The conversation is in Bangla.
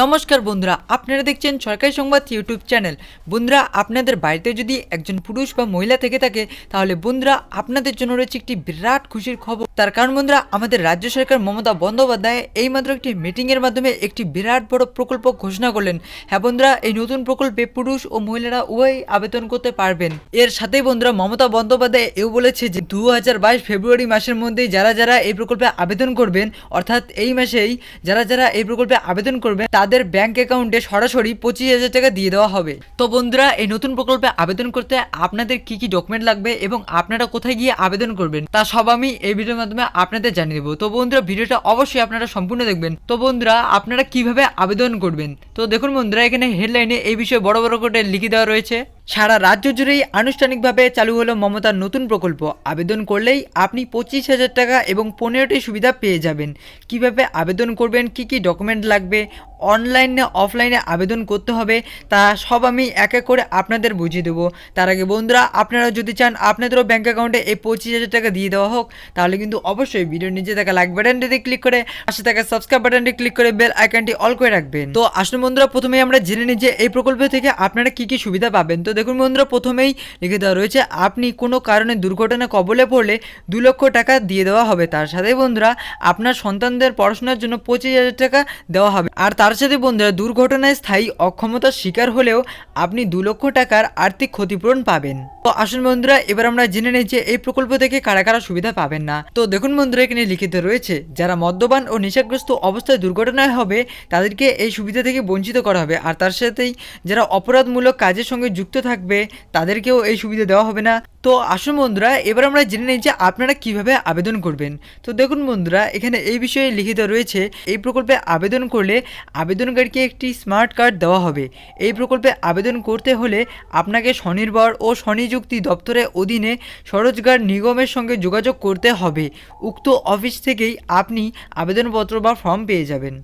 নমস্কার বন্ধুরা, আপনারা দেখছেন সরকারি সংবাদ ইউটিউব চ্যানেল। বন্ধুরা, আপনাদের বাড়িতে যদি একজন পুরুষ বা মহিলা থেকে থাকে, তাহলে বন্ধুরা, আপনাদের জন্য রয়েছে একটি বিরাট খুশির খবর। তার কারণ বন্ধুরা, আমাদের রাজ্য সরকার মমতা বন্দ্যোপাধ্যায় এইমাত্র একটি মিটিংয়ের মাধ্যমে একটি বিরাট বড় প্রকল্প ঘোষণা করলেন। হ্যাঁ বন্ধুরা, এই নতুন প্রকল্পে পুরুষ ও মহিলারা উভয়ই আবেদন করতে পারবেন। এর সাথেই বন্ধুরা, মমতা বন্দ্যোপাধ্যায় এও বলেছে যে দু হাজার বাইশ ফেব্রুয়ারি মাসের মধ্যেই যারা যারা এই প্রকল্পে আবেদন করবেন, অর্থাৎ এই মাসেই যারা যারা এই প্রকল্পে আবেদন করবেন তাদের ব্যাংক অ্যাকাউন্টে সরাসরি পঁচিশ হাজার টাকা দিয়ে দেওয়া হবে। তো বন্ধুরা, এই নতুন প্রকল্পে আবেদন করতে আপনাদের কি কি ডকুমেন্ট লাগবে এবং আপনারা কোথায় গিয়ে আবেদন করবেন, তা সব আমি এই ভিডিওর মাধ্যমে আপনাদের জানিয়ে দেবো। তো বন্ধুরা, ভিডিওটা অবশ্যই আপনারা সম্পূর্ণ দেখবেন। তো বন্ধুরা, আপনারা কীভাবে আবেদন করবেন? তো দেখুন বন্ধুরা, এখানে হেডলাইনে এই বিষয়ে বড় বড় করে লিখে দেওয়া রয়েছে। সারা রাজ্য জুড়েই আনুষ্ঠানিকভাবে চালু হলো মমতার নতুন প্রকল্প। আবেদন করলেই আপনি পঁচিশ হাজার টাকা এবং পনেরোটি সুবিধা পেয়ে যাবেন। কীভাবে আবেদন করবেন, কি কি ডকুমেন্ট লাগবে, অনলাইনে, অফলাইনে আবেদন করতে হবে, তা সব আমি এক এক করে আপনাদের বুঝিয়ে দেবো। তার আগে বন্ধুরা, আপনারা যদি চান আপনাদেরও ব্যাঙ্ক অ্যাকাউন্টে এই পঁচিশ হাজার টাকা দিয়ে দেওয়া হোক, তাহলে কিন্তু অবশ্যই ভিডিওর নিচে থাকা লাইক বাটনটিতে ক্লিক করে, পাশে থাকা সাবস্ক্রাইব বাটনটি ক্লিক করে বেল আইকনটি অল করে রাখবেন। তো আসুন বন্ধুরা, প্রথমেই আমরা জেনে নিই যে এই প্রকল্প থেকে আপনারা কি কি সুবিধা পাবেন। তো দেখুন বন্ধুরা, প্রথমেই লিখে দেওয়া রয়েছে, আপনি কোনো কারণে দুর্ঘটনা কবলে পড়লে দু লক্ষ টাকা দিয়ে দেওয়া হবে। তার সাথে বন্ধুরা, আপনার সন্তানদের পড়াশোনার জন্য পঁচিশ হাজার টাকা দেওয়া হবে। আর তার সাথে বন্ধুরা, দুর্ঘটনায় স্থায়ী অক্ষমতার শিকার হলেও আপনি দু লক্ষ টাকার আর্থিক ক্ষতিপূরণ পাবেন। তো আসুন বন্ধুরা, এবার আমরা জেনে নিই যে এই প্রকল্প থেকে কারা কারা সুবিধা পাবেন না। তো দেখুন বন্ধুরা, এখানে লিখিত রয়েছে, যারা মদ্যপান ও নেশাগ্রস্ত অবস্থায় দুর্ঘটনায় হবে, তাদেরকে এই সুবিধা থেকে বঞ্চিত করা হবে। আর তার সাথেই যারা অপরাধমূলক কাজের সঙ্গে যুক্ত থাকবে, তাদেরকেও এই সুবিধা দেওয়া হবে না। তো আসুন বন্ধুরা, এবার আমরা জেনে নিই যে আপনারা কীভাবে আবেদন করবেন। তো দেখুন বন্ধুরা, এখানে এই বিষয়ে লিখিত রয়েছে, এই প্রকল্পে আবেদন করলে আবেদনকারীকে একটি স্মার্ট কার্ড দেওয়া হবে। এই প্রকল্পে আবেদন করতে হলে আপনাকে স্বনির্ভর ও স্বনিযুক্তি দপ্তরের অধীনে স্বরোজগার নিগমের সঙ্গে যোগাযোগ করতে হবে। উক্ত অফিস থেকেই আপনি আবেদনপত্র বা ফর্ম পেয়ে যাবেন।